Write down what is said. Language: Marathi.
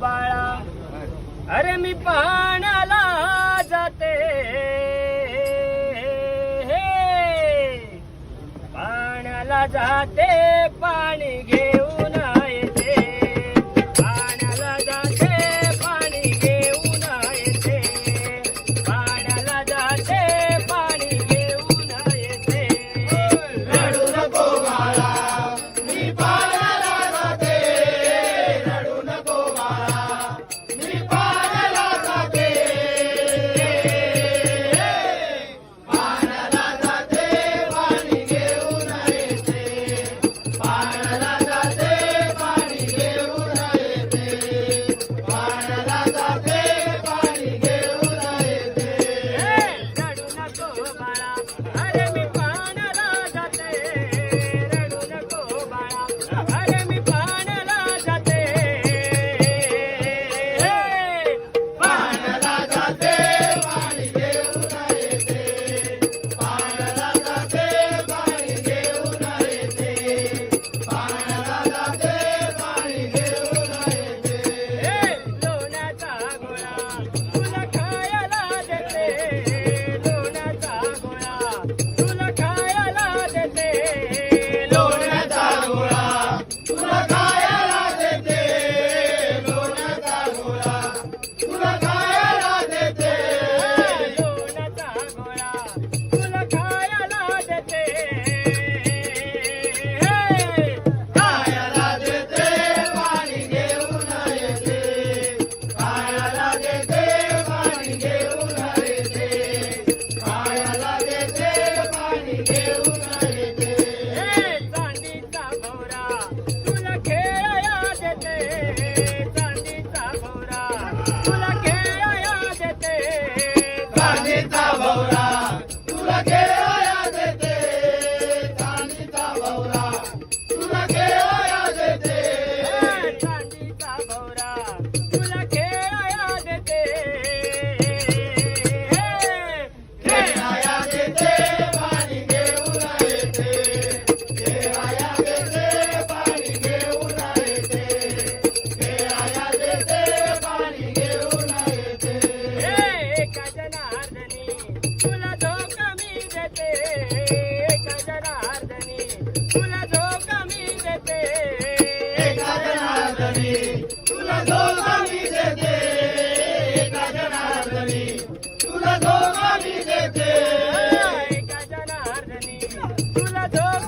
बाळा. अरे मी पाण्याला जाते. पाण्याला जाते पाणी घे la dos